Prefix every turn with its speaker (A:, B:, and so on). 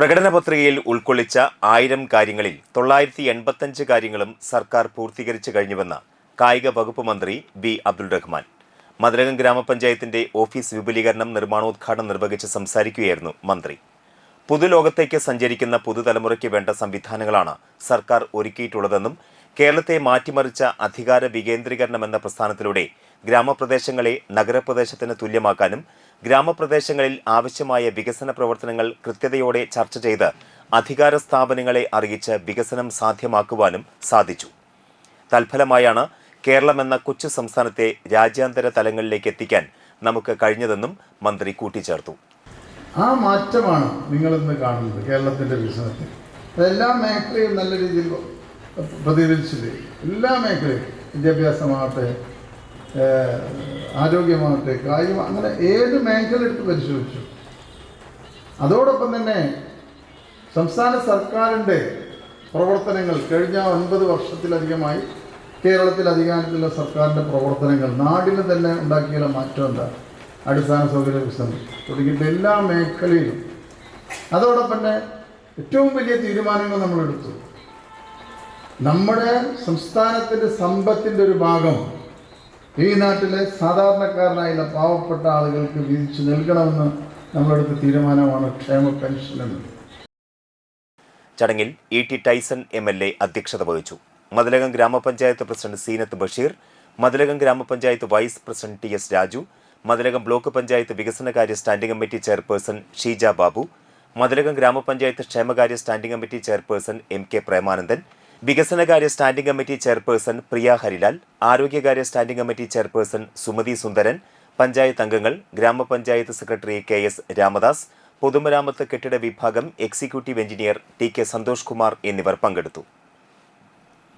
A: പ്രകടന പത്രികയിൽ ഉൾക്കൊള്ളിച്ച ആയിരം കാര്യങ്ങളിൽ തൊള്ളായിരത്തി എൺപത്തഞ്ച് കാര്യങ്ങളും സർക്കാർ പൂർത്തീകരിച്ചു കഴിഞ്ഞുവെന്ന് കായിക വകുപ്പ് മന്ത്രി ബി അബ്ദുൾ റഹ്മാൻ മതിലകം ഗ്രാമപഞ്ചായത്തിന്റെ ഓഫീസ് വിപുലീകരണം നിർമ്മാണോദ്ഘാടനം നിർവഹിച്ച് സംസാരിക്കുകയായിരുന്നു മന്ത്രി പുതുലോകത്തേക്ക് സഞ്ചരിക്കുന്ന പുതുതലമുറയ്ക്ക് വേണ്ട സംവിധാനങ്ങളാണ് സർക്കാർ ഒരുക്കിയിട്ടുള്ളതെന്നും കേരളത്തെ മാറ്റിമറിച്ച അധികാര വികേന്ദ്രീകരണം എന്ന പ്രസ്ഥാനത്തിലൂടെ ഗ്രാമപ്രദേശങ്ങളെ നഗരപ്രദേശത്തിന് തുല്യമാക്കാനും ഗ്രാമപ്രദേശങ്ങളിൽ ആവശ്യമായ വികസന പ്രവർത്തനങ്ങൾ കൃത്യതയോടെ ചർച്ച ചെയ്ത് അധികാര സ്ഥാപനങ്ങളെ അറിയിച്ച് വികസനം സാധ്യമാക്കുവാനും സാധിച്ചു തൽഫലമായാണ് കേരളമെന്ന കൊച്ചു സംസ്ഥാനത്തെ രാജ്യാന്തര തലങ്ങളിലേക്ക് എത്തിക്കാൻ നമുക്ക് കഴിഞ്ഞതെന്നും മന്ത്രി കൂട്ടിച്ചേർത്തു
B: ആ മാറ്റമാണ് ഇന്ന് കാണുന്നത് കേരളത്തിൻ്റെ വികസനത്തിൽ എല്ലാ മേഖലയും നല്ല രീതിയിൽ പ്രതികരിച്ചില്ലേ എല്ലാ മേഖലയും വിദ്യാഭ്യാസമാകട്ടെ ആരോഗ്യമാകട്ടെ കായികം അങ്ങനെ ഏത് മേഖല എടുത്ത് പരിശോധിച്ചു അതോടൊപ്പം തന്നെ സംസ്ഥാന സർക്കാരിൻ്റെ പ്രവർത്തനങ്ങൾ കഴിഞ്ഞ ഒൻപത് വർഷത്തിലധികമായി കേരളത്തിൽ അധികാരത്തിലുള്ള സർക്കാരിൻ്റെ പ്രവർത്തനങ്ങൾ നാടിന് തന്നെ ഉണ്ടാക്കിയുള്ള മാറ്റം എന്താ അടിസ്ഥാന സൗകര്യ വികസനം തുടങ്ങിയിട്ട് എല്ലാ മേഖലയിലും അതോടൊപ്പം തന്നെ ഏറ്റവും വലിയ തീരുമാനങ്ങൾ നമ്മളെടുത്തു നമ്മുടെ സംസ്ഥാനത്തിൻ്റെ സമ്പത്തിൻ്റെ ഒരു ഭാഗം ഈ നാട്ടിലെ സാധാരണക്കാരനായുള്ള പാവപ്പെട്ട ആളുകൾക്ക് വിധിച്ചു നൽകണമെന്ന് നമ്മളെടുത്ത തീരുമാനമാണ് ക്ഷേമ പെൻഷൻ എന്നത്
A: ചടങ്ങിൽ E T Taison M L A അധ്യക്ഷത വഹിച്ചു മതിലകം ഗ്രാമപഞ്ചായത്ത് പ്രസിഡന്റ് സീനത്ത് ബഷീർ മതിലകം ഗ്രാമപഞ്ചായത്ത് vice president T S Raju Mathilakam block panchayat വികസനകാര്യ standing committee chairperson Sheeja Babu Mathilakam ഗ്രാമപഞ്ചായത്ത് ക്ഷേമകാര്യ standing committee chairperson M K Premanandan വികസനകാര്യ standing committee chairperson Priya Harilal ആരോഗ്യകാര്യ standing committee chairperson Sumathi Sundaran panchayat അംഗങ്ങൾ ഗ്രാമപഞ്ചായത്ത് സെക്രട്ടറി കെ എസ് രാമദാസ് പൊതുമരാമത്ത് കെട്ടിട വിഭാഗം executive engineer T K Santhosh Kumar എന്നിവർ പങ്കെടുത്തു